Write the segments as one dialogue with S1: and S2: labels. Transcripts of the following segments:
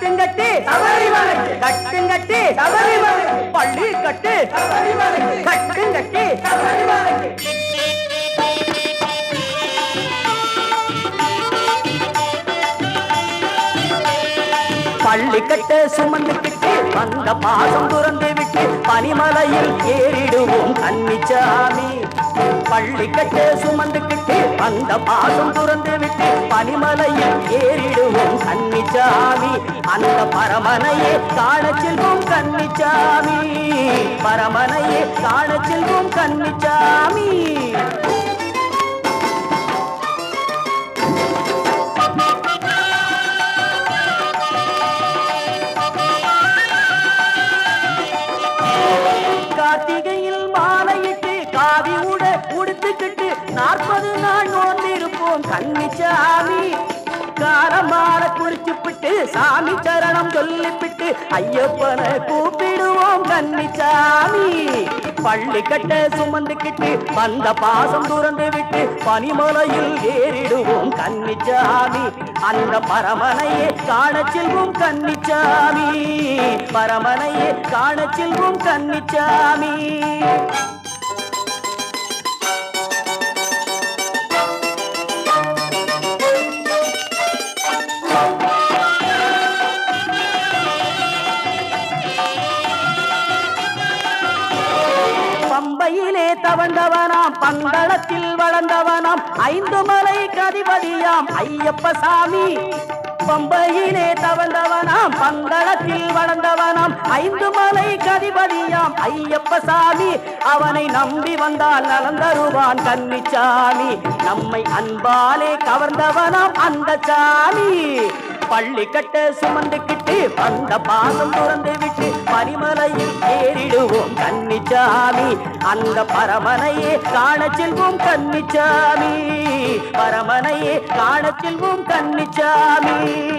S1: கட்டுங்கட்டி. கட்டுங்கட்டி. பள்ளி கட்டு. கட்டுங்கட்டி. பள்ளி கட்டு சுமந்து கிட்டு வந்த பாசம் துறந்து விட்டு பனிமலையில் ஏறிடுவோம் கன்னிச்சாமி. பள்ளி கட்டு சுமந்து கிட்டு வந்த பாசம் துறந்து விட்டு பனிமலையில் ஏறிடுவோம் கன்னிச்சாமி. அந்த பரமனையே காண செல்வோம் கன்னிச்சாமி. பரமனையே காண செல்வோம் கன்னிச்சாமி. கார்த்திகையில் மாலையிட்டு காவி உட உடுத்துக்கிட்டு நாற்பது நாள் நோந்திருப்போம் கன்னிச்சாமி. சாமி சரணம் சொல்லிப்பிட்டு ஐயப்பனை கூப்பிடுவோம் கன்னிச்சாமி பள்ளி கட்ட சுமந்துக்கிட்டு வந்த பாசம் துறந்து விட்டு பனிமலையில் ஏறிடுவோம் கன்னிச்சாமி அந்த பரமனையே காண செல்வோம் கன்னிச்சாமி பரமனையே காண செல்வோம் கன்னிச்சாமி பம்பையிலே தவழ்ந்தவனாம் பந்தளத்தில் வளர்ந்தவனாம் ஐந்து மலை கதிபதியாம் ஐயப்ப சாமி. பம்பையிலே தவழ்ந்தவனாம் பந்தளத்தில் வளர்ந்தவனாம் ஐந்து மலை கதிபதியாம் ஐயப்ப சாமி. அவனை நம்பி வந்தால் நலந்தருவான் கன்னிச்சாமி. நம்மை அன்பாலே கவர்ந்தவனாம் அந்த சாமி. பள்ளி கட்ட சுமந்துக்கிட்டு அந்த பாதம் துறந்து விட்டு பரிமலையில் ஏறிடுவோம் கன்னிச்சாமி. அந்த பரமனையே காண செல்வோம் கன்னிச்சாமி. பரமனையே காண செல்வோம் கன்னிச்சாமி.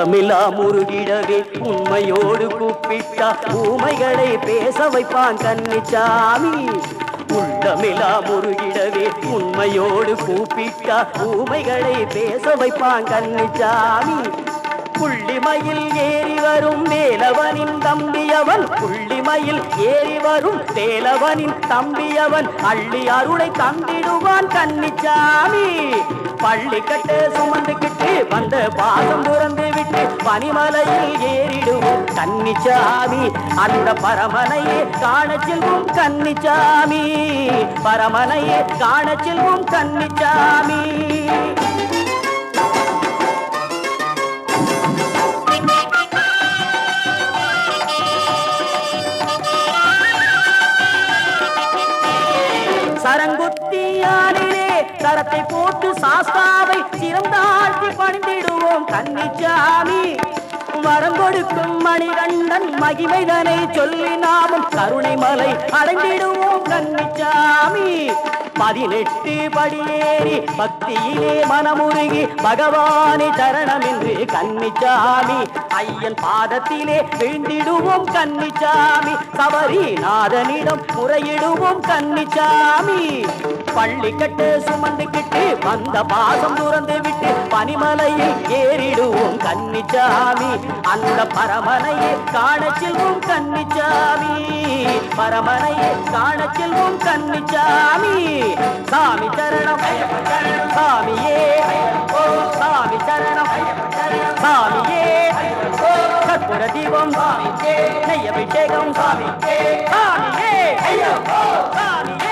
S1: உலகமெல்லாம் முருகிடவே உண்மையோடு கூப்பிட்டா ஊமைகளை பேச வைப்பான் கன்னிச்சாமி. உள்ளமெல்லாம் முருகிடவே உண்மையோடு கூப்பிட்டா ஊமைகளை பேச வைப்பான் கன்னிச்சாமி. புள்ளிமயில் ஏறி வரும் வேலவனின் தம்பியவன் புள்ளிமயில் ஏறி வரும் வேலவனின் தம்பியவன் அள்ளி அருளை தந்திடுவான் கன்னிச்சாமி. பள்ளி கட்ட சுமந்துக்கிட்டு வந்த பாசம் துறந்து விட்டு பனிமலையில் ஏறிடுவோம். கன்னிச்சாமி அந்த பரமனையே காண செல்வோம் கன்னிச்சாமி. பரமனையே காண செல்வோம் கன்னிச்சாமி. சரங்கு தரத்தை போட்டு சாஸ்தாவை சிறந்தாழ்த்தி பணிந்திடுவோம் கன்னிச்சாமி. வரம் கொடுக்கும் மணிகண்டன் மகிமைதனை சொல்லி நாமும் கருணை மலை அடைந்திடுவோம் கன்னிச்சாமி. பதினெட்டு படியேறி பக்தியிலே மனமுருகி பகவானே சரணம் என்று கன்னிச்சாமி. ஐயன் பாதத்திலே விழுந்திடுவோம் கன்னிச்சாமி. சபரிநாதனிடம் முறையிடுவோம் கன்னிச்சாமி. பள்ளி கட்டு சுமந்துக்கிட்டு வந்த பாசம் துறந்து விட்டு பனிமலையில் ஏறிடுவோம் கன்னிச்சாமி. அந்த பரமனையே காண செல்வோம் கன்னிச்சாமி. பரமனையே காண செல்வோம் கன்னிச்சாமி. சாமி தரணம் சாமியே. ஓ சாமி தரணம் சாமியே. கற்புர தீபம் சாமியே நெய்யபிஷேகம் சாமியே சாமியே. ஐயோ சாமியே.